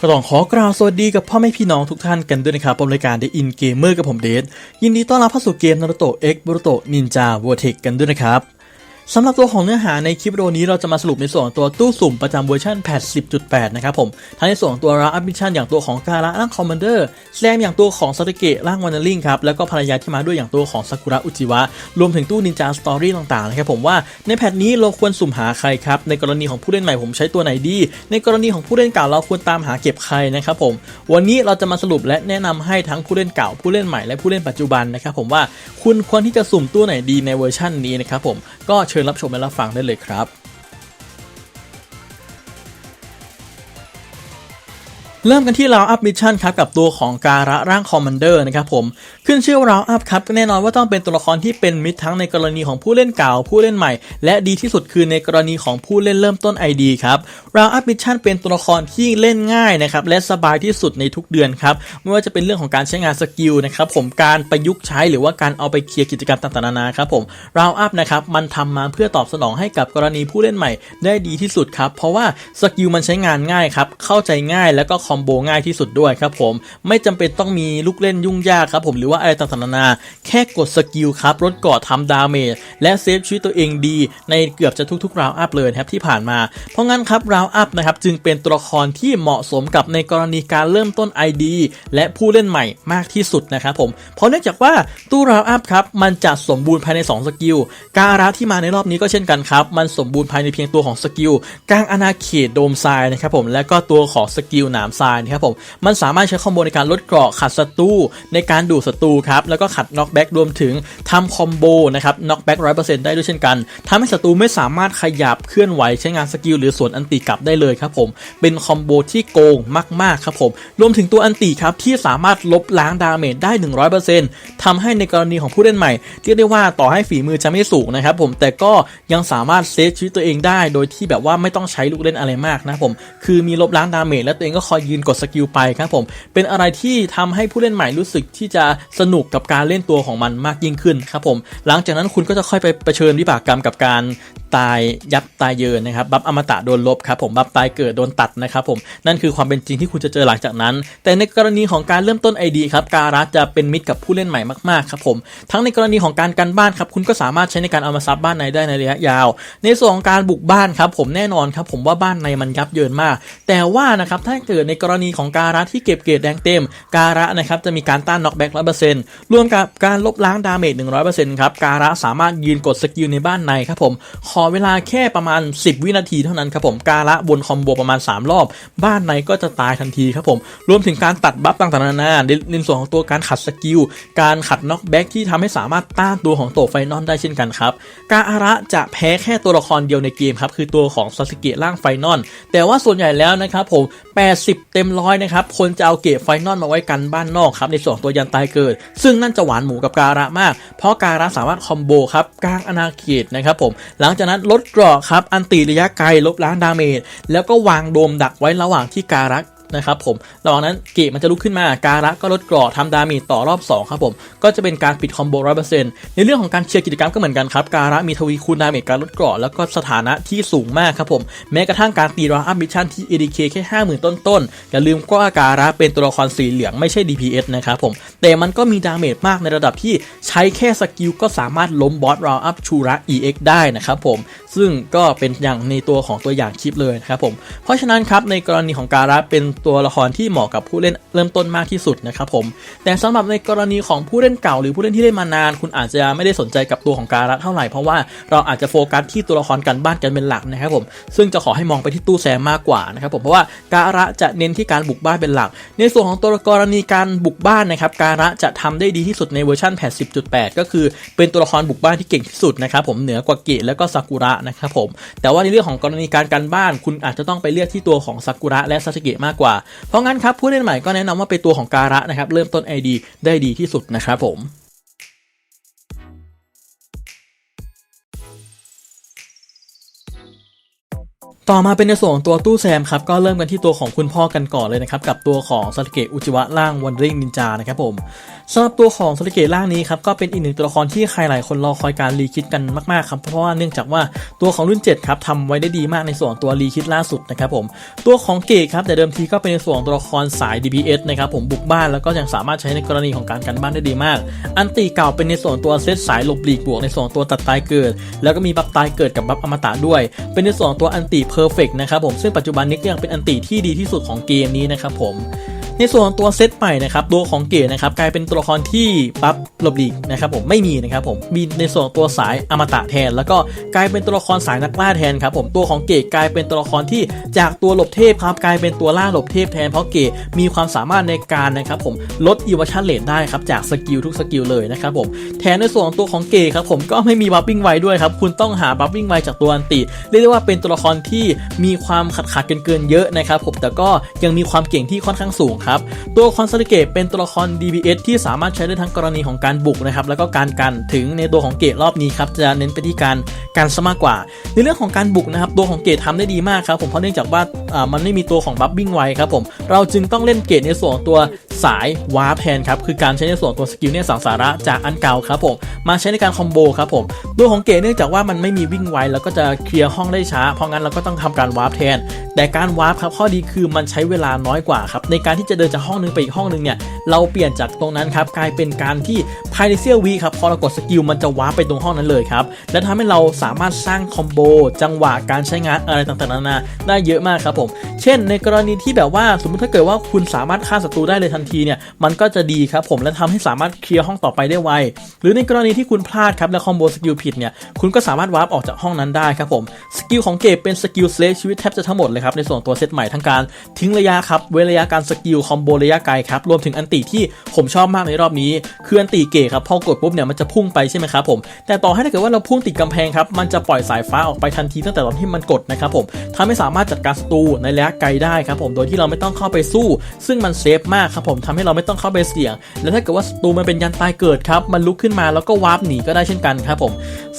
ก็ต้องขอกล่าวสวัสดีกับพ่อแม่พี่น้องทุกท่านกันด้วยนะครับผมรายการ The In Gamer กับผมเดชยินดีต้อนรับเข้าสู่เกม Naruto X Boruto Ninja Vortex กันด้วยนะครับ สำหรับตัวของเนื้อหาในคลิปวิดีโอนี้เราจะมาสรุปในส่วนตัวตู้สุ่มประจำเวอร์ชันแพท10.8 นะครับผม ทั้งในส่วนตัวราอัพมิชชันอย่างตัวของการะร่างคอมมานเดอร์แซมอย่างตัวของซาตเกะร่างวันาริงครับ แล้วก็ภรรยาที่มาด้วยอย่างตัวของซากุระอุจิวะ รวมถึงตู้นินจาสตอรี่ต่างๆนะครับผมว่าในแพทนี้เราควรสุ่มหาใครครับ ในกรณีของผู้เล่นใหม่ผมใช้ตัวไหนดี ในกรณีของผู้เล่นเก่าเราควรตามหาเก็บใครนะครับผม วันนี้เราจะมาสรุปและแนะนำให้ทั้งผู้เล่นเก่าผู้เล่นใหม่และผู้เล่นปัจจุบันนะครับผมว่าคุณควรที่จะสุ่มตัวไหนดีในเวอร์ชันนี้นะครับผมก็เชิญรับชมและรับฟังได้เลยครับ เริ่มกันที่ราวอัพมิชชั่นครับกับตัวของการะร่างคอมมานเดอร์นะครับผมขึ้นชื่อว่าราวอัพครับแน่นอนว่าต้องเป็นตัวละครที่เป็นมิตรทั้งในกรณีของผู้เล่นเก่าผู้เล่นใหม่ และดีที่สุดคือในกรณีของผู้เล่นเริ่มต้น ID ครับราวอัพมิชชั่นเป็นตัวละครที่เล่นง่ายนะครับและสบายที่สุดในทุกเดือนครับไม่ว่าจะเป็นเรื่องของการใช้งานสกิลนะครับผมการประยุกต์ใช้หรือว่าการเอาไปเคลียร์กิจกรรมต่างๆนานาครับผมราวอัพนะครับมันทำมาเพื่อตอบสนองให้กับกรณีผู้เล่นใหม่ ได้ดีที่สุดครับเพราะว่าสกิลมันใช้งานง่ายครับเข้าใจง่ายแล้วก็คอมโบง่ายที่สุดด้วยครับผมไม่จำเป็นต้องมีลูกเล่นยุ่งยากครับผมหรือว่าอะไรต่างๆนานาแค่กดสกิลครับลดก่อทำดาเมจและเซฟชีวิตตัวเองดี ในเกือบจะทุกๆราวอัพเลยครับที่ผ่านมา เพราะงั้นครับราวอัพนะครับจึงเป็นตัวละครที่เหมาะสมกับในกรณีการเริ่มต้น ID และผู้เล่นใหม่มากที่สุดนะครับผมเพราะเนื่องจากว่าตู้ราวอัพครับมันจะสมบูรณ์ภายใน 2 สกิล การาที่มาในรอบนี้ก็เช่นกันครับ มันสมบูรณ์ภายในเพียงตัวของสกิลกลางอาณาเขตโดมทรายนะครับผมและก็ตัวของสกิลหนามทรายนะครับผมมันสามารถใช้คอมโบในการลดเกราะขัดศัตรูในการดูดศัตรูครับแล้วก็ขัดน็อกแบ็กรวมถึงทำคอมโบนะครับน็อกแบ็กร้อยเปอร์เซ็นต์ได้ด้วยเช่นกันทำให้ศัตรูไม่สามารถขยับเคลื่อนไหวใช้งานสกิลหรือส่วนอันติกลับได้เลยครับผมเป็นคอมโบที่โกงมากๆครับผมรวมถึงตัวอันติครับที่สามารถลบล้างดาเมจได้ 100%ทำให้ในกรณีของผู้เล่นใหม่เรียกได้ว่าต่อให้ฝีมือจะไม่สูงนะครับผมแต่ก็ยังสามารถเซฟชีวิตตัวเองได้ โดยที่แบบว่าไม่ต้องใช้ลูกเล่นอะไรมากนะผมคือมีลบล้างดาเมจและตัวเองก็คอยยืนกดสกิลไปครับผมเป็นอะไรที่ทำให้ผู้เล่นใหม่รู้สึกที่จะสนุกกับการเล่นตัวของมันมากยิ่งขึ้นครับผมหลังจากนั้นคุณก็จะค่อยไปเผชิญวิบากกรรมกับการตายยับตายเยินนะครับบัฟอมตะโดนลบครับผมบัฟตายเกิดโดนตัดนะครับผมนั่นคือความเป็นจริงที่คุณจะเจอหลังจากนั้น แต่ในกรณีของการเริ่มต้น ID ครับการัจะเป็นมิตรกับผู้เล่นใหม่มากๆครับผมทั้งในกรณีของการกันบ้านครับคุณก็สามารถใช้ในการเอามาซับบ้านในได้ในระยะยาว ในส่วนของการบุกบ้านครับผมแน่นอนครับผมว่าบ้านในมันยับเยินมาก แต่ว่านะครับถ้าเกิดในกรณีของการัที่เก็บเกรดแดงเต็ม การะนะครับจะมีการต้านน็อกแบ็กร้อยเปอร์เซ็นต์รวมกับการลบล้างดาเมจหนึ่งร้อยเปอร์เซ็นต์ครับการะสามารถยืนกดสกิลในบ้านในครับผมขอเวลาแค่ประมาณ 10 วินาทีเท่านั้นครับผมการะบนคอมโบประมาณ 3 รอบ บ้านในก็จะตายทันทีครับผมรวมถึงการตัดบัฟต่างๆนานาในในส่วนของตัวการขัดสกิลการขัดน็อกแบ็กที่ทำให้สามารถต้านตัวของโตไฟนอลได้เช่นกันครับการะจะแพ้แค่ตัวละครเดียวในเกมครับคือตัวของซาสึเกะร่างไฟนอลแต่ว่าส่วนใหญ่แล้วนะครับผม80เต็มร้อยนะครับคนจะเอาเกตไฟนอลมาไว้กันบ้านนอกครับในส่วนของตัวยันตายเกิด ซึ่งนั่นจะหวานหมูกับการะมาก เพราะการะสามารถคอมโบครับกลางอนาเขตนะครับผมหลังจากนั้นลดกรอกครับอันตีระยะไกลลบล้างดาเมจแล้วก็วางโดมดักไว้ระหว่างที่การะ นะครับผมระหว่างนั้นเกะมันจะลุกขึ้นมาการะก็ลดกราะทำดาเมจต่อรอบ 2 ครับผม ก็จะเป็นการปิดคอมโบร้อยเปอร์เซ็นต์ในเรื่องของการเคลียร์กิจกรรมก็เหมือนกันครับ การะมีทวีคูณดาเมจการลดกราะแล้วก็สถานะที่สูงมากครับผม แม้กระทั่งการตีราอัพมิชชั่นที่ ADK แค่ 50,000 ต้นๆ อย่าลืมว่าการะเป็นตัวละครสีเหลืองไม่ใช่ DPS นะครับผม แต่มันก็มีดาเมจมากในระดับที่ใช้แค่สกิลก็สามารถล้มบอสราอัพชูระ EX ได้นะครับผม ซึ่งก็เป็นอย่างในตัวของตัวอย่างคลิปเลยนะครับผม เพราะฉะนั้นครับในกรณีของการะเป็นตัวละครที่เหมาะกับผู้เล่นเริ่มต้นมากที่สุดนะครับผมแต่สำหรับในกรณีของผู้เล่นเก่าหรือผู้เล่นที่เล่นมานาน คุณอาจจะไม่ได้สนใจกับตัวของการะเท่าไหร่เพราะว่าเราอาจจะโฟกัสที่ตัวละครกันบ้านกันเป็นหลักนะครับผมซึ่งจะขอให้มองไปที่ตู้แซมมากกว่านะครับผมเพราะว่าการะจะเน้นที่การบุกบ้านเป็นหลัก ในส่วนของตัวกรณีการบุกบ้านนะครับการะจะทำได้ดีที่สุดในเวอร์ชันแพท10.8 ก็คือเป็นตัวละครบุกบ้านที่เก่งที่สุดนะครับผมเหนือกว่าเกะแล้วก็ซากุระนะครับผมแต่ว่าในเรื่องของกรณีการกันบ้าน คุณอาจจะต้องไปเลือกที่ตัวของซากุระและซาสเกะมากกว่าเพราะงั้นครับผู้เล่นใหม่ก็แนะนำว่าเป็นตัวของการะนะครับเริ่มต้น ID ได้ดีที่สุดนะครับผมต่อมาเป็นในส่วนของตัวตู้แซมครับก็เริ่มกันที่ตัวของคุณพ่อกันก่อนเลยนะครับกับตัวของซาสึเกะอุจิวะร่างวันริ่งนินจานะครับผม สำหรับตัวของซาสึเกะร่างนี้ครับก็เป็นอีกหนึ่งตัวละครที่ใครหลายคนรอคอยการรีคิดกันมากๆครับเพราะว่าเนื่องจากว่าตัวของรุ่น7ครับทำไว้ได้ดีมากในส่วนตัวรีคิดล่าสุดนะครับผมตัวของเกะครับแต่เดิมทีก็เป็นในส่วนตัวละครสาย DPS นะครับผมบุกบ้านแล้วก็ยังสามารถใช้ในกรณีของการกันบ้านได้ดีมาก อันตีเก่าเป็นในส่วนตัวเซตสายหลบหลีกบวกในส่วนตัวตัดตายเกิด แล้วก็มีบัฟตายเกิดกับบัฟอมตะด้วย เป็นในส่วนตัวอันติเพอร์เฟกนะครับผมซึ่งปัจจุบันนี้ก็ยังเป็นอันติที่ดีที่สุดของเกมนี้นะครับผม ในส่วนของตัวเซตใหม่นะครับตัวของเกตนะครับกลายเป็นตัวละครที่ปั๊บหลบหลีกนะครับผมไม่มีนะครับผมมีในส่วนตัวสายอมตะแทน แล้วก็กลายเป็นตัวละครสายนักล่าแทนครับผมตัวของเกตกลายเป็นตัวละครที่จากตัวหลบเทพครับกลายเป็นตัวล่าหลบเทพแทนเพราะเกตมีความสามารถในการนะครับผมลดอีวชั่นเลทได้ครับจากสกิลทุกสกิลเลยนะครับผมแทนในส่วนของตัวของเกตครับผมก็ไม่มีบัฟวิ่งไวด้วยครับคุณต้องหาบัฟวิ่งไวจากตัวอันติเรียกได้ว่าเป็นตัวละครที่มีความขัดขาดเกินเกินเยอะนะครับผมแต่ก็ยังมีความเก่งที่ค่อนข้างสูงครับตัวครซาสึเกะเป็นตัวละคร DPS ที่สามารถใช้ได้ทั้งกรณีของการบุกนะครับแล้วก็การกันถึงในตัวของเกตรอบนี้ครับจะเน้นไปที่การกันซะมากกว่า ในเรื่องของการบุกนะครับตัวของเกตทำได้ดีมากครับผมเพราะเนื่องจากว่ามันไม่มีตัวของบัฟวิ่งไวครับผมเราจึงต้องเล่นเกตในส่วนตัวสายวาร์ปแทนครับคือการใช้ในส่วนตัวสกิลเนี่ยสังสาระจากอันเก่าครับผมมาใช้ในการคอมโบครับผมตัวของเกตเนื่องจากว่ามันไม่มีวิ่งไวแล้วก็จะเคลียร์ห้องได้ช้าเพราะงั้นเราก็ต้องทำการวาร์ปแทน แต่การวาร์ปครับข้อดีคือมันใช้เวลาน้อยกว่าครับในการที่จะเดินจากห้องหนึงไปอีกห้องหนึงเนี่ยเราเปลี่ยนจากตรงนั้นครับกลายเป็นการที่ภายในเซียววิครับพอเรากดสกิลมันจะวาร์ปไปตรงห้องนั้นเลยครับและทำให้เราสามารถสร้างคอมโบจังหวะการใช้งานอะไรต่างๆนานาได้เยอะมากครับผม เช่น ในกรณีที่แบบว่าสมมติถ้าเกิดว่าคุณสามารถฆ่าศัตรูได้เลยทันทีเนี่ยมันก็จะดีครับผมและทำให้สามารถเคลียร์ห้องต่อไปได้ไวหรือในกรณีที่คุณพลาดครับและคอมโบสกิลผิดเนี่ยคุณก็สามารถวาร์ปออกจากห้องนั้นได้ครับผมสกิลของเกมเป็นสกิลเซฟชีวิตแทบจะทั้งหมดเลยครับในส่วนตัวเซตใหม่ทั้งการทิ้งระยะครับเว้นระยะการสกิลคอมโบระยะไกลครับรวมถึงอันติที่ผมชอบมากในรอบนี้ คืออันติเกตครับพอกดปุ๊บเนี่ยมันจะพุ่งไปใช่ไหมครับผมแต่ต่อให้ถ้าเกิดว่าเราพุ่งติดกำแพงครับมันจะปล่อยสายฟ้าออกไปทันทีตั้งแต่ตอนที่มันกดนะครับผมทำให้สามารถจัดการศัตรูในระยะไกลได้ครับผมโดยที่เราไม่ต้องเข้าไปสู้ ซึ่งมันเซฟมากครับผมทำให้เราไม่ต้องเข้าไปเสี่ยง และถ้าเกิดว่าศัตรูมันเป็นยันตายเกิดครับมันลุกขึ้นมาแล้วก็วาร์ปหนีก็ได้เช่นกันครับผม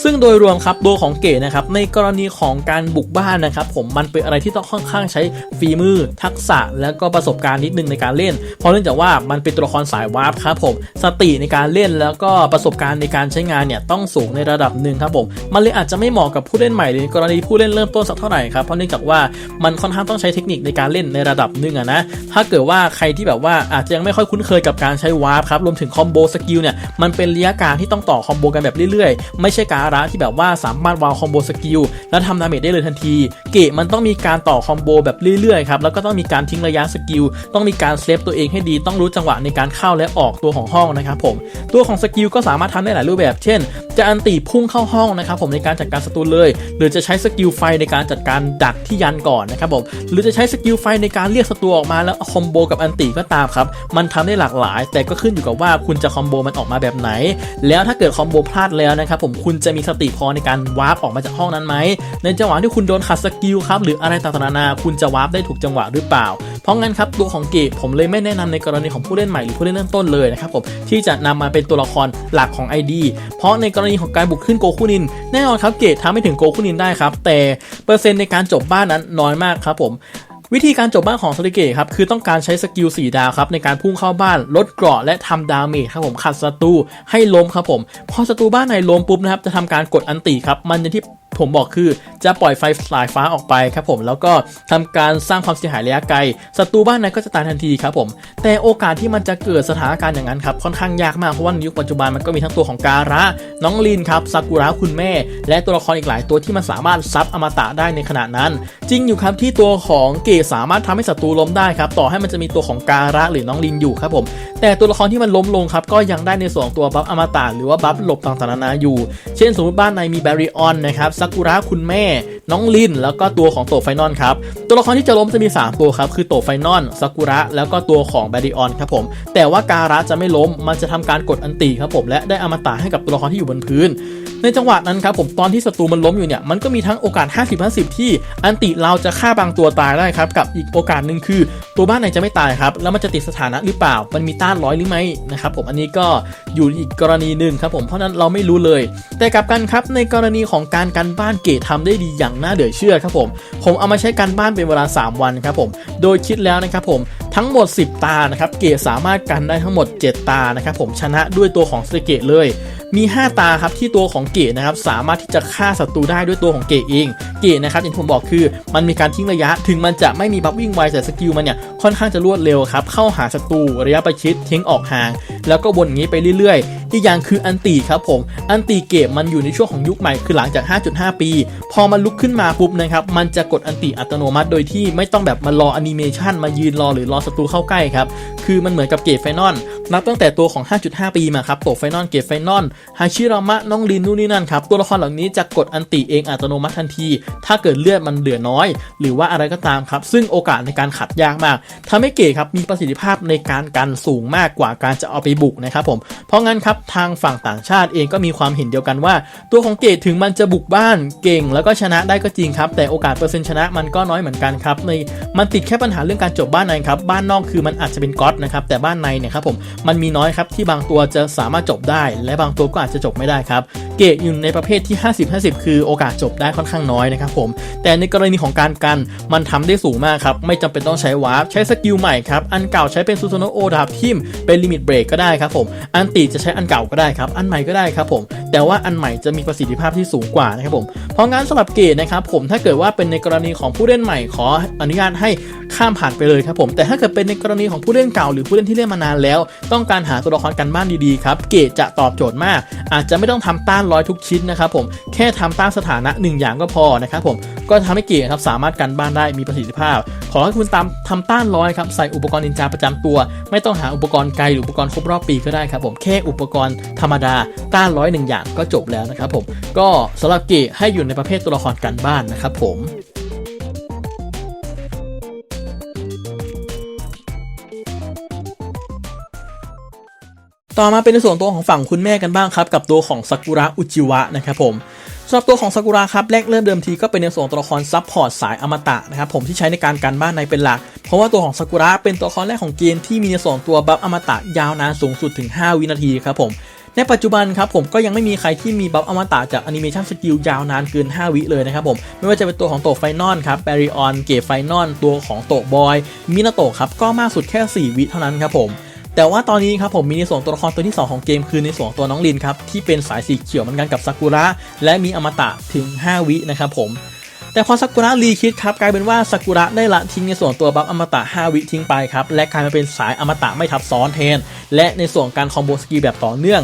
ซึ่งโดยรวมครับตัวของเก๋นะครับในกรณีของการบุกบ้านนะครับผมมันเป็นอะไรที่ต้องค่อนข้างใช้ฝีมือทักษะแล้วก็ประสบการณ์นิดนึงในการเล่น เพราะเนื่องจากว่ามันเป็นตัวละครสายวาร์ปครับผมสติในการเล่นแล้วก็ประสบการณ์ในการใช้งานเนี่ยต้องสูงในระดับหนึ่งครับผมมันเลยอาจจะไม่เหมาะกับผู้เล่นใหม่หรือกรณีผู้เล่นเริ่มต้นสักเท่าไหร่ครับเพราะเนื่องจากว่ามันค่อนข้างต้องใช้เทคนิคในการเล่นในระดับหนึ่งอะนะถ้าเกิดว่าใครที่แบบว่าอาจจะยังไม่ค่อยคุ้นเคยกับการใช้วาร์ปครับรวมถึงคอมโบสกิลเนี่ยมันเป็นระยะการที่ต้องต่อคอมโบกันแบบเรื่อยๆ ไม่ใช่การะที่แบบว่าสามารถวางคอมโบสกิลแล้วทำดาเมจได้เลยทันที เกะมันต้องมีการต่อคอมโบแบบเรื่อยๆครับแล้วก็ต้องมีการทิ้งระยะสกิลต้องมีการเซฟตัวเองให้ดีต้องรู้จังหวะในการเข้าและออกตัวของห้องนะครับผมตัวของสกิลก็สามารถทำได้หลายรูปแบบ เช่น จะอันตีพุ่งเข้าห้องนะครับผมในการจัดการศัตรูเลย หรือจะใช้สกิลไฟในการจัดการดักที่ยันก่อนนะครับผมหรือจะใช้สกิลไฟในการเรียกศัตรูออกมาแล้วคอมโบกับอันตีก็ตามครับมันทำได้หลากหลาย แต่ก็ขึ้นอยู่กับว่าคุณจะคอมโบมันออกมาแบบไหน แล้วถ้าเกิดคอมโบพลาดแล้วนะครับผมคุณจะมีสติพอในการวาร์ปออกมาจากห้องนั้นไหมในจังหวะที่คุณโดนขัดสกิลครับหรืออะไรต่างๆนานาคุณจะวาร์ปได้ถูกจังหวะหรือเปล่า เพราะงั้นครับตัวของเกผมเลยไม่แนะนำในกรณีของผู้เล่นใหม่หรือผู้เล่นเริ่มต้นเลยนะครับผมที่จะนำมาเป็นตัวละครหลักของ ID เพราะในกรณีของการบุกขึ้นโกคุนิน แน่นอนครับเกตทำให้ถึงโกคุนินได้ครับแต่เปอร์เซ็นต์ในการจบบ้านนั้นน้อยมากครับผม วิธีการจบบ้านของโซลิเกะครับ คือต้องการใช้สกิล4ดาวครับในการพุ่งเข้าบ้านลดเกราะและทำดาเมจครับผมขัดศัตรูให้ล้มครับผม พอศัตรูบ้านไหนล้มปุ๊บนะครับจะทำการกดอันติครับ มันอย่างที่ผมบอกคือจะปล่อยไฟสายฟ้าออกไปครับผมแล้วก็ทำการสร้างความเสียหายระยะไกลศัตรูบ้านนั้นก็จะตายทันทีครับผม แต่โอกาสที่มันจะเกิดสถานการณ์อย่างนั้นครับค่อนข้างยากมาก เพราะว่าในยุคปัจจุบันมันก็มีทั้งตัวของการะ น้องลินครับซากุระคุณแม่ และตัวละครอีกหลายตัวที่มันสามารถซับอมตะได้ในขณะนั้น จริงอยู่ครับที่ตัวของเกสามารถทำให้ศัตรูล้มได้ครับต่อให้มันจะมีตัวของการะหรือน้องลินอยู่ครับผมแต่ตัวละครที่มันล้มลงครับก็ยังได้ในส่วนของตัวบัฟอมตะหรือว่าบัฟหลบต่างๆนานาอยู่ เช่นสมมติบ้านในมีแบริออนนะครับซากุระคุณแม่ น้องลิน แล้วก็ตัวของโตไฟนอลครับตัวละครที่จะล้มจะมี 3 ตัวครับคือโตไฟนอลซากุระแล้วก็ตัวของแบริออนครับผมแต่ว่าการะจะไม่ล้มมันจะทำการกดอันติครับผมและได้อมตะให้กับตัวละครที่อยู่บนพื้น ในจังหวะนั้นครับผมตอนที่ศัตรูมันล้มอยู่เนี่ยมันก็มีทั้งโอกาส 50-50 ที่อันติเราจะฆ่าบางตัวตายได้ครับกับอีกโอกาสหนึ่งคือ ตัวบ้านไหนจะไม่ตายครับแล้วมันจะติดสถานะหรือเปล่า มันมีต้านร้อยหรือไม่นะครับผมอันนี้ก็อยู่อีกกรณีหนึ่งครับผมเพราะนั้นเราไม่รู้เลย แต่กลับกันครับในกรณีของการกันบ้านเกตทำได้ดีอย่างน่าเดือเชื่อครับผมผมเอามาใช้การบ้านเป็นเวลา 3 วันครับผมโดยคิดแล้วนะครับผมทั้งหมด 10 ตานะครับเกตสามารถกันได้ทั้งหมด 7 ตานะครับผมชนะด้วยตัวของสเกตเลยมี 5 ตาครับที่ตัวของเกตนะครับสามารถที่จะฆ่าศัตรูได้ด้วยตัวของเกตเอง เกตนะครับอย่างที่ผมบอกคือ มันมีการทิ้งระยะ ถึงมันจะไม่มีบัฟวิ่งไวแต่สกิลมันเนี่ยค่อนข้างจะรวดเร็วครับเข้าหาศัตรูระยะประชิดทิ้งออกห่าง แล้วก็วนอย่างนี้ไปเรื่อยๆ อีกอย่างคืออันตีครับผมอันตีเกตมันอยู่ในช่วงของยุคใหม่คือหลังจาก 5.5 ปี พอมันลุกขึ้นมาปุ๊บนะครับมันจะกดอันตีอัตโนมัติ โดยที่ไม่ต้องแบบมารออนิเมชันมายืนรอหรือรอศัตรูเข้าใกล้ครับ คือมันเหมือนกับเกตไฟนอลนับตั้งแต่ตัวของ 5.5 ปีมาครับโตไฟนอลเกตไฟนอลฮาชิรามะน้องลินนู่นนี่นั่นครับ ตัวละครเหล่านี้จะกดอันติเองอัตโนมัติทันที ถ้าเกิดเลือดมันเหลือน้อย หรือว่าอะไรก็ตามครับ ซึ่งโอกาสในการขัดยากมากทำให้เกตครับมีประสิทธิภาพในการกันสูงมากกว่าการจะเอาไปบุกนะครับผม เพราะงั้นครับทางฝั่งต่างชาติเองก็มีความเห็นเดียวกันว่า ตัวของเกตถึงมันจะบุกบ้านเก่ง แล้วก็ชนะได้ก็จริงครับแต่โอกาสเปอร์เซ็นต์ชนะมันก็น้อยเหมือนกันครับในมันติดแค่ปัญหาเรื่องการจบบ้านในครับบ้านนอกคือมันอาจจะเป็นก๊อตนะครับแต่บ้านในเนี่ยครับผมมันมีน้อยครับที่บางตัวจะสามารถจบได้ และบางตัวก็อาจจะจบไม่ได้ครับเกตอยู่ในประเภทที่ 50-50 คือโอกาสจบได้ค่อนข้างน้อยนะครับผมแต่ในกรณีของการกันมันทำได้สูงมากครับไม่จำเป็นต้องใช้วาร์ปใช้สกิลใหม่ครับอันเก่าใช้เป็นซูโซโนโอดาบทิมเป็นลิมิตเบรกก็ได้ครับผมอันตีจะใช้อันเก่าก็ได้ครับอันใหม่ก็ได้ครับผมแต่ว่าอันใหม่จะมีประสิทธิภาพที่สูงกว่านะครับผมเพราะงั้นสำหรับเกตนะครับผมถ้าเกิดว่าเป็นในกรณีของผู้เล่นใหม่ขออนุญาตให้ข้ามผ่านไปเลยครับผมแต่ถ้าเกิดเป็นในกรณีของผู้เล่นเก่าหรือผู้เล่นที่เล่นมานานแล้ว ต้องการหาตัวละครกันบ้านดีๆครับเกตจะตอบโจทย์มาก อาจจะไม่ต้องทำต้านร้อยทุกชิ้นนะครับผมแค่ทำต้านสถานะหนึ่งอย่างก็พอนะครับผมก็ทำให้เกตครับสามารถกันบ้านได้มีประสิทธิภาพ ขอให้คุณตามทำต้านร้อยครับใส่อุปกรณ์นินจาประจำตัว ไม่ต้องหาอุปกรณ์ไกลหรืออุปกรณ์ครบรอบปีก็ได้ครับผมแค่อุปกรณ์ธรรมดาต้านร้อยหนึ่งอย่างก็จบแล้วนะครับผมก็สำหรับเกตให้อยู่ในประเภทตัวละครกันบ้านนะครับผม ต่อมาเป็นในส่วนตัวของฝั่งคุณแม่กันบ้างครับ กับตัวของซากุระอุจิวะนะครับผมสำหรับตัวของซากุระครับแรกเริ่มเดิมทีก็เป็นในส่วนตัวละครซับพอร์ตสายอมตะนะครับผมที่ใช้ในการกันบ้านในเป็นหลัก เพราะว่าตัวของซากุระเป็นตัวละครแรกของเกมที่มีในส่วนตัวบัฟอมตะยาวนานสูงสุดถึง 5 วินาทีครับผมในปัจจุบันครับผมก็ยังไม่มีใครที่มีบัฟอมตะจากแอนิเมชันสกิลยาวนานเกิน 5 วิเลยนะครับผม ไม่ว่าจะเป็นตัวของโตไฟนอลครับแบริออนเกตไฟนอลตัวของโตบอยมินาโตะครับก็มากสุดแค่ 4 วิเท่านั้นครับผม แต่ว่าตอนนี้ครับผมมีในส่วนตัวละครตัวที่ 2 ของเกมคือในส่วนตัวน้องลินครับที่เป็นสายสีเขียวเหมือนกันกับซากุระและมีอมตะถึง 5 วินะครับผมแต่พอซากุระรีคิดครับกลายเป็นว่าซากุระได้ละทิ้งในส่วนตัวบัฟอมตะ 5 วิทิ้งไปครับและกลายมาเป็นสายอมตะไม่ทับซ้อนแทนและในส่วนการคอมโบสกิลแบบต่อเนื่อง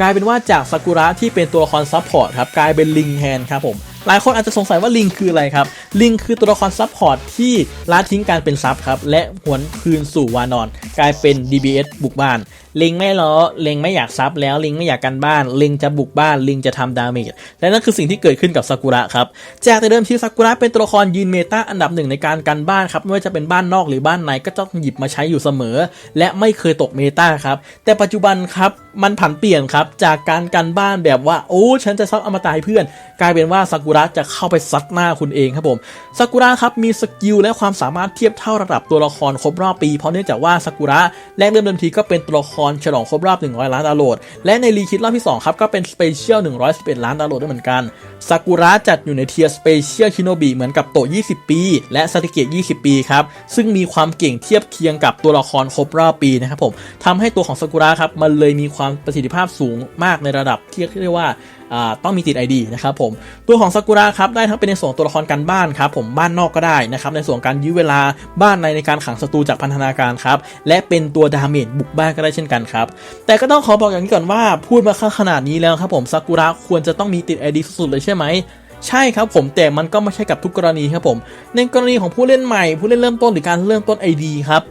กลายเป็นว่าจากซากุระที่เป็นตัวละครซับพอร์ตครับกลายเป็นลิงแทนครับผม หลายคนอาจจะสงสัยว่าลิงคืออะไรครับ ลิงคือตัวละครซับพอร์ตที่ละทิ้งการเป็นซับครับ และหวนคืนสู่วานอน กลายเป็น DBS บุกบ้าน ลิงไม่ล้อลิงไม่อยากซับแล้วลิงไม่อยากกันบ้าน ลิงจะบุกบ้านลิงจะทำดาเมจและนั่นคือสิ่งที่เกิดขึ้นกับซากุระครับจากแต่เดิมที่ซากุระเป็นตัวละครยืนเมตาอันดับหนึ่งในการกันบ้านครับไม่ว่าจะเป็นบ้านนอกหรือบ้านในก็ต้องหยิบมาใช้อยู่เสมอ และไม่เคยตกเมตาครับแต่ปัจจุบันครับมันผันเปลี่ยนครับจากการกันบ้านแบบว่าโอ้ฉันจะซับอมตะให้เพื่อน กลายเป็นว่าซากุระจะเข้าไปซัดหน้าคุณเองครับผมซากุระครับมีสกิลและความสามารถเทียบเท่าระดับตัวละครครบรอบปี เพราะเนื่องจากว่าซากุระแรกเริ่มเดิมทีก็เป็นตัวละครฉลองครบรอบ 100 ล้านดาวโหลด และในรีคิดรอบที่2ครับก็เป็นสเปเชียล111 ล้านดาวโหลดด้วยเหมือนกัน ซากุระจัดอยู่ในเทียร์สเปเชียลชิโนบิเหมือนกับโต 20 ปี และซาติเกะ 20 ปีครับ ซึ่งมีความเก่งเทียบเคียงกับตัวละครครบรอบปีนะครับผมทำให้ตัวของซากุระครับ มันเลยมีความประสิทธิภาพสูงมากในระดับที่เรียกว่าอ่าต้องมีติด ID นะครับผมตัวของซากุระครับได้ทั้งเป็นในส่วนตัวละครการบ้านครับผมบ้านนอกก็ได้นะครับในส่วนการยื้อเวลาบ้านในในการขังศัตรูจากพันธนาการครับและเป็นตัวดาเมจบุกบ้านก็ได้เช่นกันครับแต่ก็ต้องขอบอกอย่างนี้ก่อนว่าพูดมาขนาดนี้แล้วครับผมซากุระควรจะต้องมีติด ID สุดๆเลยใช่ไหมใช่ครับผมแต่มันก็ไม่ใช่กับทุกกรณีครับผม ในกรณีของผู้เล่นใหม่ ผู้เล่นเริ่มต้นหรือการเริ่มต้น ID ครับ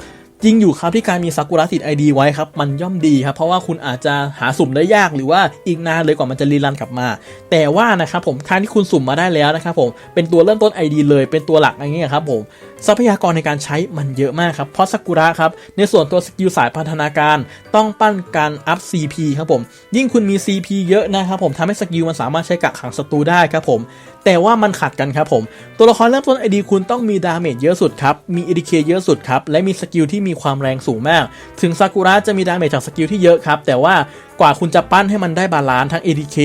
จริงอยู่ครับที่การมีซากุระติด ID ไว้ครับ มันย่อมดีครับเพราะว่าคุณอาจจะหาสุ่มได้ยากหรือว่าอีกนานเลยกว่ามันจะรีรันกลับมา แต่ว่านะครับผมการที่คุณสุ่มมาได้แล้วนะครับผมเป็นตัวเริ่มต้น ID เลยเป็นตัวหลักอย่างเงี้ยครับผม ทรัพยากรในการใช้มันเยอะมากครับ เพราะซากุระครับ ในส่วนตัวสกิลสายพัฒนาการต้องปั้นการอัพ CP ครับผม ยิ่งคุณมี CP เยอะนะครับผมทำให้สกิลมันสามารถใช้กักขังศัตรูได้ครับผม แต่ว่ามันขัดกันครับผม ตัวละครเริ่มต้น ID คุณต้องมีดาเมจเยอะสุดครับ มี EDK เยอะสุดครับ และมีสกิลที่มีความแรงสูงมาก ถึงซากุระจะมีดาเมจจากสกิลที่เยอะครับ แต่ว่ากว่าคุณจะปั้นให้มันได้บาลานซ์ทั้ง ADK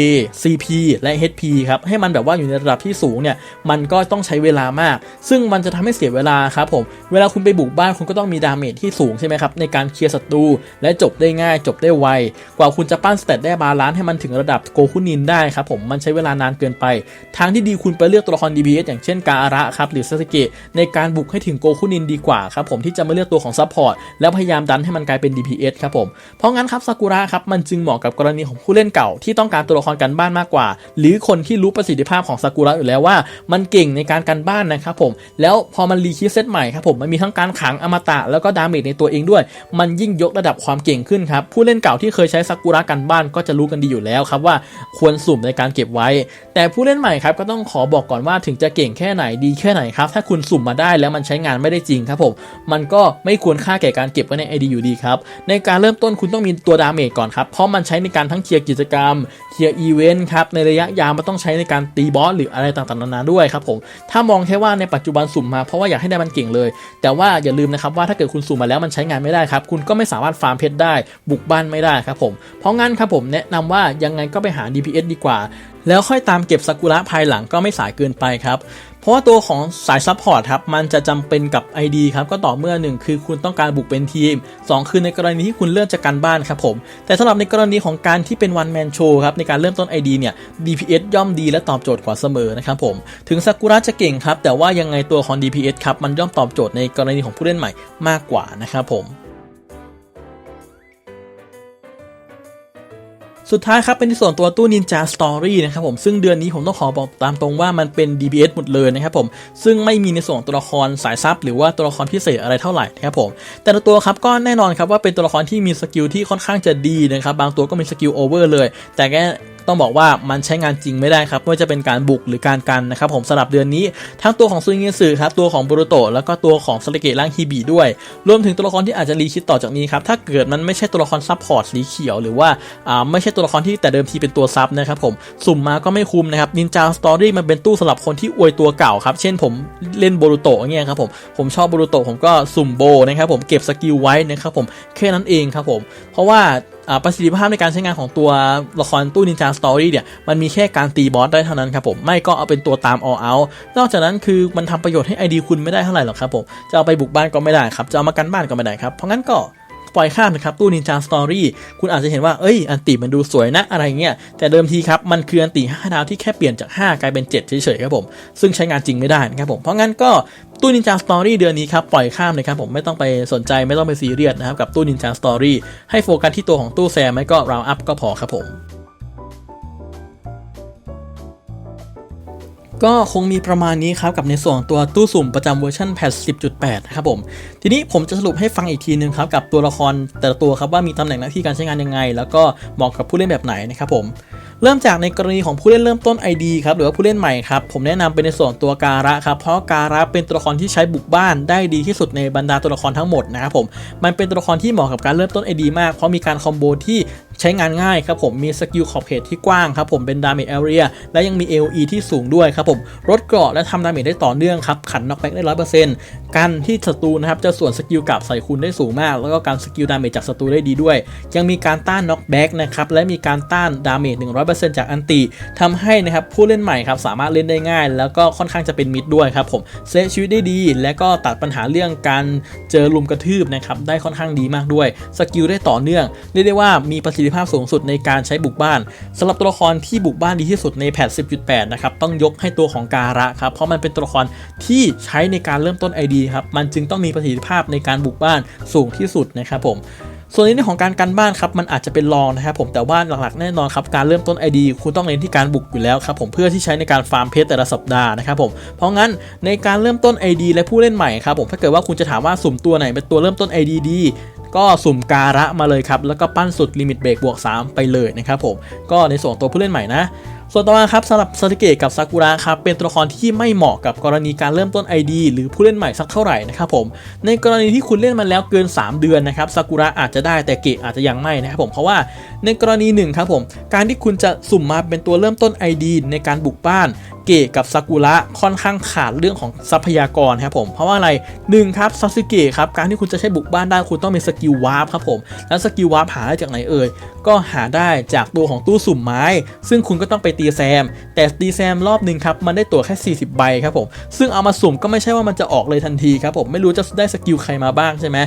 CP และ HP ครับให้มันแบบว่าอยู่ในระดับที่สูงเนี่ยมันก็ต้องใช้เวลามาก ซึ่งมันจะทำให้เสียเวลาครับผมเวลาคุณไปบุกบ้านคุณก็ต้องมีดาเมจที่สูงใช่ไหมครับในการเคลียร์ศัตรูและจบได้ง่ายจบได้ไว กว่าคุณจะปั้นสเตตได้บาลานซ์ให้มันถึงระดับโกคุนินได้ครับผมมันใช้เวลานานเกินไป ทางที่ดีคุณไปเลือกตัวละคร DPS อย่างเช่นกาอาระครับหรือซาสเกะในการบุกให้ถึงโกคุนินดีกว่าครับผมที่จะมาเลือกตัวของซัพพอร์ตแล้วพยายามดันให้มันกลายเป็น DPS ครับผมเพราะงั้นครับซากุระครับมันจึงเหมาะกับกรณีของผู้เล่นเก่าที่ต้องการตัวละครกันบ้านมากกว่า หรือคนที่รู้ประสิทธิภาพของซากุระอยู่แล้วว่า มันเก่งในการกันบ้านนะครับผม แล้วพอมันรีคิดเซตใหม่ครับผมมันมีทั้งการขังอมตะแล้วก็ดาเมจในตัวเองด้วย มันยิ่งยกระดับความเก่งขึ้นครับผู้เล่นเก่าที่เคยใช้ซากุระกันบ้านก็จะรู้กันดีอยู่แล้วครับว่าควรสุ่มในการเก็บไว้ แต่ผู้เล่นใหม่ครับก็ต้องขอบอกก่อนว่าถึงจะเก่งแค่ไหนดีแค่ไหนครับถ้าคุณสุ่มมาได้แล้วมันใช้งานไม่ได้จริงครับผมมันก็ไม่ควรค่าแก่การเก็บไว้ใน ID อยู่ดีครับในการเริ่มต้นคุณต้องมีตัวดาเมจก่อนครับเพราะมันใช้ในการทั้งเคลียร์กิจกรรมเคลียร์อีเวนต์ครับในระยะยาวมันต้องใช้ในการตีบอสหรืออะไรต่างๆนานาด้วยครับผมถ้ามองแค่ว่าในปัจจุบันสุ่มมาเพราะว่าอยากให้ได้มันเก่งเลย แต่ว่าอย่าลืมนะครับว่าถ้าเกิดคุณสุ่มมาแล้วมันใช้งานไม่ได้ครับคุณก็ไม่สามารถฟาร์มเพชรได้ บุกบ้านไม่ได้ครับผมเพราะงั้นครับผมแนะนำว่ายังไงก็ไปหา DPS ดีกว่า แล้วค่อยตามเก็บซากุระภายหลังก็ไม่สายเกินไปครับ ราะว่าตัวของสายซัพพอร์ตครับมันจะจำเป็นกับ ID ครับก็ต่อเมื่อ 1 คือคุณต้องการบุกเป็นทีม 2 คือในกรณีที่คุณเลื่อนจากการบ้านครับผม แต่สำหรับในกรณีของการที่เป็น one man show ครับในการเริ่มต้น ID เนี่ย DPS ย่อมดีและตอบโจทย์กว่าเสมอนะครับผมถึงซากุระจะเก่งครับแต่ว่ายังไงตัวของ DPS ครับมันย่อมตอบโจทย์ในกรณีของผู้เล่นใหม่มากกว่านะครับผม สุดท้ายครับเป็นในส่วนตัวตู้ Ninja Story นะครับผมซึ่งเดือนนี้ผมต้องขอบอกตามตรงว่ามันเป็น DBS หมดเลยนะครับผมซึ่งไม่มีในส่วนตัวละครสายซับหรือว่าตัวละครพิเศษอะไรเท่าไหร่นะครับผมแต่ละตัวครับก็แน่นอนครับว่าเป็นตัวละครที่มีสกิลที่ค่อนข้างจะดีนะครับบางตัวก็มีสกิลโอเวอร์เลย แต่แก ต้องบอกว่ามันใช้งานจริงไม่ได้ครับไม่ว่าจะเป็นการบุกหรือการกันนะครับผมสำหรับเดือนนี้ทั้งตัวของซุยเงสึครับตัวของบูรุโตะแล้วก็ตัวของสเลเกะร่างฮิบิด้วย รวมถึงตัวละครที่อาจจะรีคิดต่อจากนี้ครับถ้าเกิดมันไม่ใช่ตัวละครซับพอร์ตสีเขียวหรือว่าอ่าไม่ใช่ตัวละครที่แต่เดิมทีเป็นตัวซับนะครับผมสุ่มมาก็ไม่คุ้มนะครับนินจาสตอรี่มันเป็นตู้สำหรับคนที่อวยตัวเก่าครับเช่นผมเล่นโบรุโตะเงี้ยครับผมผมชอบโบรุโตะผมก็สุ่มโบนะครับผมเก็บสกิลไว้นะครับผมแค่นั้นเองครับผมเพราะว่า ประสิทธิภาพในการใช้งานของตัวละครตู้นินจาสตอรี่เนี่ยมันมีแค่การตีบอสได้เท่านั้นครับผมไม่ก็เอาเป็นตัวตาม all out นอกจากนั้นคือมันทำประโยชน์ให้ไอดีคุณไม่ได้เท่าไหร่หรอกครับผมจะเอาไปบุกบ้านก็ไม่ได้ครับจะเอามากันบ้านก็ไม่ได้ครับเพราะงั้นก็ ปล่อยข้ามนะครับตู้นินจาสตอรี่คุณอาจจะเห็นว่าเอ้ยอันติมันดูสวยนะอะไรเงี้ยแต่เดิมทีครับมันคืออันติ5ดาวที่แค่เปลี่ยนจาก 5 กลายเป็น 7 เฉยๆครับผม ซึ่งใช้งานจริงไม่ได้นะครับผมเพราะงั้นก็ตู้นินจาสตอรี่เดือนนี้ครับปล่อยข้ามเลยครับผมไม่ต้องไปสนใจไม่ต้องไปซีเรียสนะครับกับตู้นินจาสตอรี่ให้โฟกัสที่ตัวของตู้แซมไม่ก็ราวอัพก็พอครับผม ก็คงมีประมาณนี้ครับกับในส่วนตัวตู้สุ่มประจำเวอร์ชันแพท10.8 นะครับผม ทีนี้ผมจะสรุปให้ฟังอีกทีนึงครับกับตัวละครแต่ละตัวครับว่ามีตำแหน่งหน้าที่การใช้งานยังไง แล้วก็เหมาะกับผู้เล่นแบบไหนนะครับผมเริ่มจากในกรณีของผู้เล่นเริ่มต้น ID ครับหรือว่าผู้เล่นใหม่ครับผมแนะนำเป็นในส่วนตัวการะครับเพราะการะเป็นตัวละครที่ใช้บุกบ้านได้ดีที่สุดในบรรดาตัวละครทั้งหมดนะครับผมมันเป็นตัวละครที่เหมาะกับการเริ่มต้น ID มากเพราะมีการคอมโบที่ ใช้งานง่ายครับผมมีสกิลขอบเขตที่กว้างครับผมเป็นดาเมจแอเรียและยังมี AOE ที่สูงด้วยครับผมลดเกราะและทำดาเมจได้ต่อเนื่องครับขันน็อกแบ็กได้ร้อยเปอร์เซ็นต์กันที่ศัตรูนะครับจะส่วนสกิลกับใส่คุณได้สูงมาก แล้วก็การสกิลดาเมจจากศัตรูได้ดีด้วย ยังมีการต้านน็อกแบ็กนะครับและมีการต้านดาเมจ100%จากอันติทำให้นะครับผู้เล่นใหม่ครับสามารถเล่นได้ง่าย แล้วก็ค่อนข้างจะเป็นมิดด้วยครับผมเซฟชีวิตได้ดี และก็ตัดปัญหาเรื่องการเจอลุมกระทืบนะครับได้ค่อนข้างดีมากด้วย สกิลได้ต่อเนื่องเรียกได้ว่ามีประสิทธิภาพสูงสุดในการใช้บุกบ้านสำหรับตัวละครที่บุกบ้านดีที่สุดในแพท10.8 นะครับ ต้องยกให้ตัวของการะครับ เพราะมันเป็นตัวละครที่ใช้ในการเริ่มต้น ID ครับ มันจึงต้องมีประสิทธิภาพในการบุกบ้านสูงที่สุดนะครับผมส่วนในเรื่องของการกันบ้านครับมันอาจจะเป็นรองนะครับผมแต่ว่าหลักๆแน่นอนครับการเริ่มต้น ID คุณต้องเน้นที่การบุกอยู่แล้วครับผมเพื่อที่ใช้ในการฟาร์มเพชรแต่ละสัปดาห์นะครับผมเพราะงั้นในการเริ่มต้น ID และผู้เล่นใหม่ครับผมถ้าเกิดว่าคุณจะถามว่าสุ่มตัวไหนเป็นตัวเริ่มต้น ID ดี ก็สุ่มการะมาเลยครับ แล้วก็ปั้นสุดลิมิตเบรกบวก 3 ไปเลยนะครับผม ก็ในส่วนตัวผู้เล่นใหม่นะส่วนต่อมาครับสำหรับซาสึเกะกับซากุระครับเป็นตัวละครที่ไม่เหมาะกับกรณีการเริ่มต้น ID หรือผู้เล่นใหม่สักเท่าไหร่นะครับผมในกรณีที่คุณเล่นมาแล้วเกิน 3 เดือนนะครับซากุระอาจจะได้แต่เกะอาจจะยังไม่นะครับผมเพราะว่าในกรณีหนึ่งครับผมการที่คุณจะสุ่มมาเป็นตัวเริ่มต้น ID ในการบุกบ้านเกะกับซากุระค่อนข้างขาดเรื่องของทรัพยากรครับผมเพราะว่าอะไรหนึ่งครับซาสึเกะครับการที่คุณจะใช้บุกบ้านได้คุณต้องมีสกิลวาร์ปครับผมแล้วสกิลวาร์ปหาได้จากไหนเอ่ยก็หาได้จากตัวของตู้สุ่มไม้ ซึ่งคุณก็ต้องไปตีแซม แต่ตีแซมรอบหนึ่งครับมันได้ตัวแค่ 40 ใบครับผมซึ่งเอามาสุ่มก็ไม่ใช่ว่ามันจะออกเลยทันทีครับผมไม่รู้จะได้สกิลใครมาบ้างใช่ไหม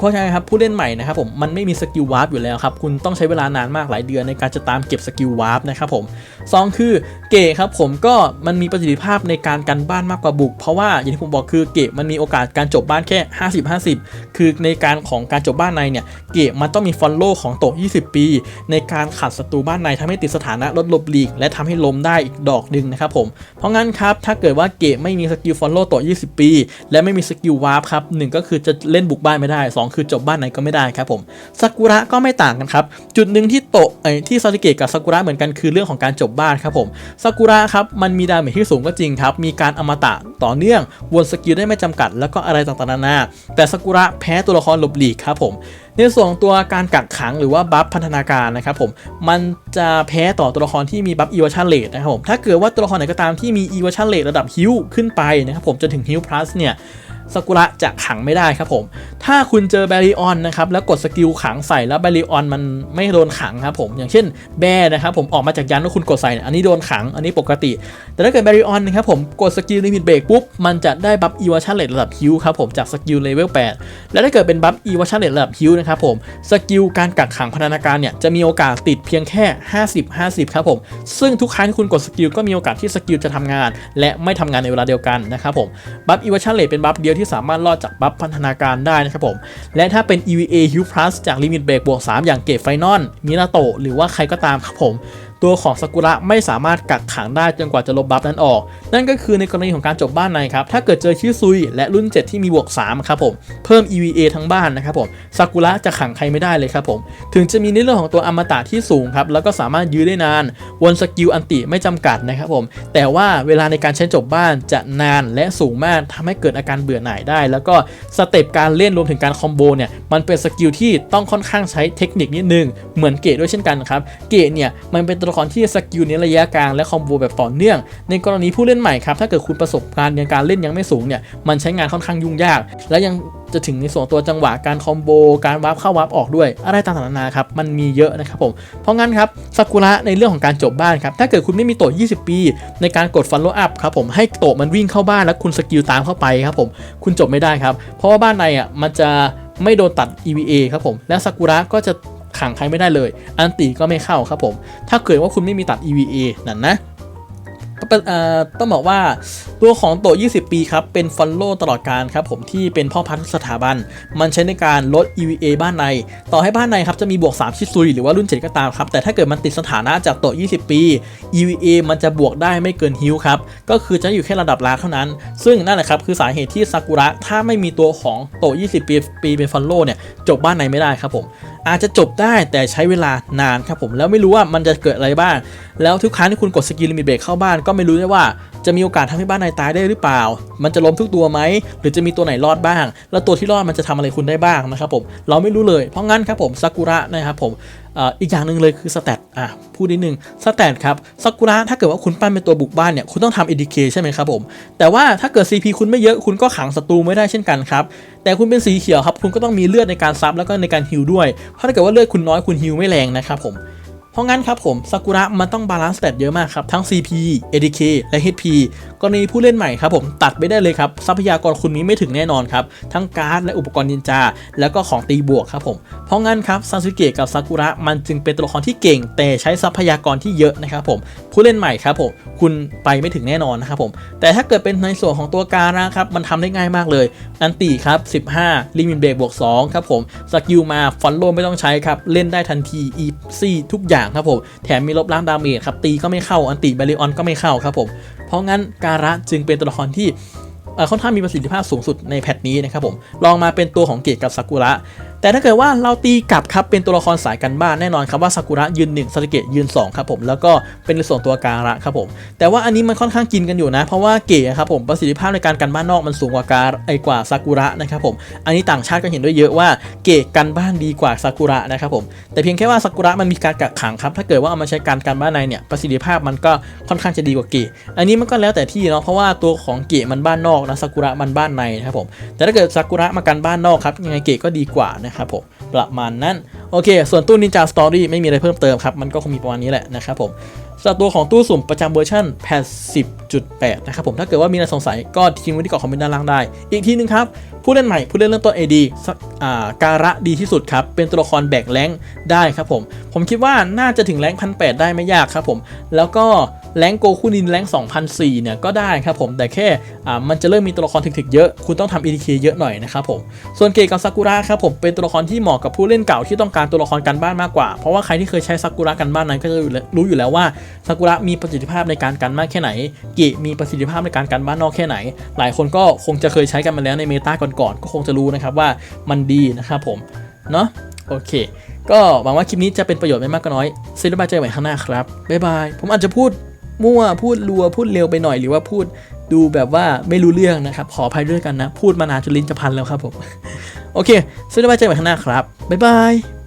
เพราะฉะนั้นครับผู้เล่นใหม่นะครับผมมันไม่มีสกิลวาร์ปอยู่แล้วครับคุณต้องใช้เวลานานมากหลายเดือนในการจะตามเก็บสกิลวาร์ปนะครับผมสองคือเกะครับผมก็มันมีประสิทธิภาพในการกันบ้านมากกว่าบุก เพราะว่าอย่างที่ผมบอกคือเกะมันมีโอกาสการจบบ้านแค่ 50-50 คือในการของการจบบ้านในเนี่ยเกะมันต้องมีฟอลโล่ของโตะ20 ปี ในการขัดศัตรูบ้านในทำให้ติดสถานะลดลบหลีก และทำให้ล้มได้อีกดอกหนึ่งนะครับผมเพราะงั้นครับถ้าเกิดว่าเกะไม่มีสกิลฟอลโล่โตะ20 ปี และไม่มีสกิลวาร์ปครับหนึ่งก็คือจะเล่นบุกบ้านไม่ได้สองคือจบบ้านไหนก็ไม่ได้ครับผมซากุระก็ไม่ต่างกันครับ จุดหนึ่งที่โตไอ้ที่ซาสึเกะกับซากุระเหมือนกันคือเรื่องของการจบบ้านครับผมซากุระครับมันมีดาเมจที่สูงก็จริงครับ มีการอมตะต่อเนื่องวนสกิลได้ไม่จำกัด แล้วก็อะไรต่างๆนานาแต่ซากุระแพ้ตัวละครหลบหลีกครับผมในส่วนของตัวการกักขังหรือว่าบัฟพันธนาการนะครับผมมันจะแพ้ต่อตัวละครที่มีบัฟอีวชันเลทนะครับผมถ้าเกิดว่าตัวละครไหนก็ตามที่มีอีวชันเลทระดับฮิวขึ้นไปนะครับผมจนถึงฮิวพลัสเนี่ย ซากุระจะขังไม่ได้ครับผม ถ้าคุณเจอแบริออนนะครับแล้วกดสกิลขังใส่แล้วแบริออนมันไม่โดนขังครับผมอย่างเช่นแบนะครับผมออกมาจากยันแล้วคุณกดใส่อันนี้โดนขังอันนี้ปกติ แต่ถ้าเกิดแบริออนนะครับผมกดสกิลลิมิตเบรกปุ๊บมันจะได้บัฟอีว t ชันเลทระดับฮิวครับผมจากสกิลเลเวล8และถ้าเกิดเป็นบัฟอีว t ชันเลทระดับฮิวนะครับผมสกิลการกักขังพนธนาการเนี่ยจะมีโอกาสติดเพียงแค่ 50 50 ครับผม ซึ่งทุกครั้งที่คุณกดสกิลก็มีโอกาสที่สกิลจะทำงาน และไม่ทำงานในเวลาเดียวกันนะครับผมบัฟอีว t ชันเลทเป็นบัฟเดียวที่สามารถรอดจากบัฟพันธนาการได้นะครับผม และถ้าเป็น EVA Heal Plus จาก Limit Break บวก 3 อย่างเกตไฟนอลมินาโตะหรือว่าใครก็ตามครับผม ตัวของซากุระไม่สามารถกักขังได้จนกว่าจะลบบัฟนั้นออก นั่นก็คือในกรณีของการจบบ้านในครับ ถ้าเกิดเจอชิซุยและรุ่น 7 ที่มีบวก3ครับผม เพิ่ม EVA ทั้งบ้านนะครับผมซากุระจะขังใครไม่ได้เลยครับผม ถึงจะมีในเรื่องของตัวอมตะที่สูงครับ แล้วก็สามารถยื้อได้นาน วนสกิลอันติไม่จำกัดนะครับผม แต่ว่าเวลาในการใช้จบบ้านจะนานและสูงมากทำให้เกิดอาการเบื่อหน่ายได้ แล้วก็สเต็ปการเล่นรวมถึงการคอมโบเนี่ย มันเป็นสกิลที่ต้องค่อนข้างใช้เทคนิคนิดนึง เหมือนเกตด้วยเช่นกันครับ เกตเนี่ยมันเป็นตัวละครที่สกิลในระยะกลางและคอมโบแบบต่อเนื่อง ในกรณีผู้เล่นใหม่ครับถ้าเกิดคุณประสบการณ์ในการเล่นยังไม่สูงเนี่ยมันใช้งานค่อนข้างยุ่งยาก และยังจะถึงในส่วนตัวจังหวะการคอมโบการวาร์ปเข้าวาร์ปออกด้วย อะไรต่างๆนานาครับมันมีเยอะนะครับผมเพราะงั้นครับซากุระในเรื่องของการจบบ้านครับถ้าเกิดคุณไม่มีโตะ20 ปี ในการกด follow up ครับผมให้โตะมันวิ่งเข้าบ้านแล้วคุณสกิลตามเข้าไปครับผมคุณจบไม่ได้ครับเพราะว่าบ้านในอะมันจะไม่โดนตัด EVA ครับผมและซากุระก็จะ ขังใครไม่ได้เลย อันตีก็ไม่เข้าครับผม ถ้าเกิดว่าคุณไม่มีตัด EVA นั่นนะต้องบอกว่าตัวของโต 20 ปีครับ เป็นฟอลโล่ตลอดการครับผมที่เป็นพ่อพันธุ์สถาบัน มันใช้ในการลด EVA บ้านใน ต่อให้บ้านในครับจะมีบวก 3 ชิซุยหรือว่ารุ่น 7 ก็ตามครับ แต่ถ้าเกิดมันติดสถานะจากโต 20 ปี EVA มันจะบวกได้ไม่เกินฮิวครับ ก็คือจะอยู่แค่ระดับลาเท่านั้น ซึ่งนั่นแหละครับคือสาเหตุที่ซากุระถ้าไม่มีตัวของโต 20 ปีปีเป็นฟอลโล่เนี่ยจบบ้านในไม่ได้ครับผมอาจจะจบได้แต่ใช้เวลานานครับผมแล้วไม่รู้ว่ามันจะเกิดอะไรบ้าง แล้วทุกครั้งที่คุณกดสกิลลิมิตเบรกเข้าบ้านก็ไม่รู้ได้ว่าจะมีโอกาสทำให้บ้านนายตายได้หรือเปล่า มันจะล้มทุกตัวไหม หรือจะมีตัวไหนรอดบ้าง แล้วตัวที่รอดมันจะทำอะไรคุณได้บ้างนะครับผม เราไม่รู้เลย เพราะงั้นครับผมซากุระนะครับผมอีกอย่างหนึ่งเลยคือสแตทอะพูดนิดนึงสแตทครับซากุระถ้าเกิดว่าคุณปั้นเป็นตัวบุกบ้านเนี่ยคุณต้องทำเอ d เคใช่ไหมครับผม แต่ว่าถ้าเกิด CP คุณไม่เยอะคุณก็ขังศัตรูไม่ได้เช่นกันครับ แต่คุณเป็นสีเขียวครับ คุณก็ต้องมีเลือดในการซับแล้วก็ในการฮิลด้วย เพราะถ้าเกิดว่าเลือดคุณน้อยคุณฮิลไม่แรงนะครับผม เพราะงั้นครับผมซากุระมันต้องบาลานซ์สเตตเยอะมากครับ ทั้ง CP ADK และ HP กรณีผู้เล่นใหม่ครับผมตัดไปได้เลยครับ ทรัพยากรคุณนี้ไม่ถึงแน่นอนครับ ทั้งการ์ดและอุปกรณ์นินจา แล้วก็ของตีบวกครับผม เพราะงั้นครับซาสึเกะกับซากุระมันจึงเป็นตัวละครที่เก่ง แต่ใช้ทรัพยากรที่เยอะนะครับผมผู้เล่นใหม่ครับผมคุณไปไม่ถึงแน่นอนนะครับผมแต่ถ้าเกิดเป็นในส่วนของตัวการนะครับมันทำได้ง่ายมากเลย อันตีครับ 15 ลิมิตเบรกบวก2ครับผมสกิลมาฟอนโลไม่ต้องใช้ครับเล่นได้ทันทีอีซี่ทุกอย่างครับผม แถมมีลบล้างดาเมจครับ ตีก็ไม่เข้า อันติบาริออนก็ไม่เข้าครับผม เพราะงั้นการะจึงเป็นตัวละครที่ค่อนข้างมีประสิทธิภาพสูงสุดในแพทนี้นะครับผม ลองมาเป็นตัวของเกตกับซากุระ แต่ถ้าเกิดว่าเราตีกลับครับเป็นตัวละครสายกันบ้านแน่นอนครับว่าซากุระยืน1ซาสึเกะยืน2ครับผมแล้วก็เป็นในส่วนตัวการะครับผมแต่ว่าอันนี้มันค่อนข้างกินกันอยู่นะ เพราะว่าเกะครับผมประสิทธิภาพในการกันบ้านนอกมันสูงกว่าการไอกว่าซากุระนะครับผมอันนี้ต่างชาติก็เห็นด้วยเยอะว่าเกะกันบ้านดีกว่าซากุระนะครับผมแต่เพียงแค่ว่าซากุระมันมีการกักขังครับถ้าเกิดว่าเอามาใช้การกันบ้านในเนี่ยประสิทธิภาพมันก็ค่อนข้างจะดีกว่าเกะอันนี้มันก็แล้วแต่ที่เนาะเพราะว่าตัวของเกะมันบ้านนอกนะซากุระมันบ้านในนะครับผมแต่ถ้าเกิดซากุระมากันบ้านนอกครับยังไงเกะก็ดีกว่านะครับผมประมาณนั้น โอเค ส่วนตู้นินจาสตอรี่ไม่มีอะไรเพิ่มเติมครับ มันก็คงมีประมาณนี้แหละนะครับผมสำหรับตัวของตู้สุ่มประจำเวอร์ชันแพท10.8 นะครับผมถ้าเกิดว่ามีอะไรสงสัยก็ทิ้งไว้ที่กล่องคอมเมนต์ด้านล่างได้ อีกทีนึงครับ ผู้เล่นใหม่ผู้เล่นเริ่มต้น AD สักอ่าการะดีที่สุดครับ เป็นตัวละครแบกแรงได้ครับผม ผมคิดว่าน่าจะถึงแรงพันแได้ไม่ยากครับผม แล้วก็ แรงโกคูนินแรง2004เนี่ยก็ได้ครับผมแต่แค่อ่ามันจะเริ่มมีตัวละครถึกๆเยอะ คุณต้องทำ EDK เยอะหน่อยนะครับผมส่วนเกกับซากุระครับผมเป็นตัวละครที่เหมาะกับผู้เล่นเก่าที่ต้องการตัวละครกันบ้านมากกว่า เพราะว่าใครที่เคยใช้ซากุระกันบ้านนั้นก็จะรู้อยู่แล้วว่าซากุระมีประสิทธิภาพในการกันมากแค่ไหนเกะมีประสิทธิภาพในการกันบ้านนอกแค่ไหน หลายคนก็คงจะเคยใช้กันมาแล้วในเมตาก่อนๆก็คงจะรู้นะครับว่ามันดีนะครับผมเนาะโอเค ก็หวังว่าคลิปนี้จะเป็นประโยชน์ไม่มากก็น้อยเซนต์บายเจอใหม่ข้างหน้าครับ บ๊ายบาย ผมอาจจะพูด มั่วพูดรัวพูดเร็วไปหน่อยหรือว่าพูดดูแบบว่าไม่รู้เรื่องนะครับ ขออภัยด้วยกันนะ พูดมานานจนลิ้นจะพันแล้วครับผม โอเคซึ่งไว้เจอกันข้างหน้าครับ บ๊ายบาย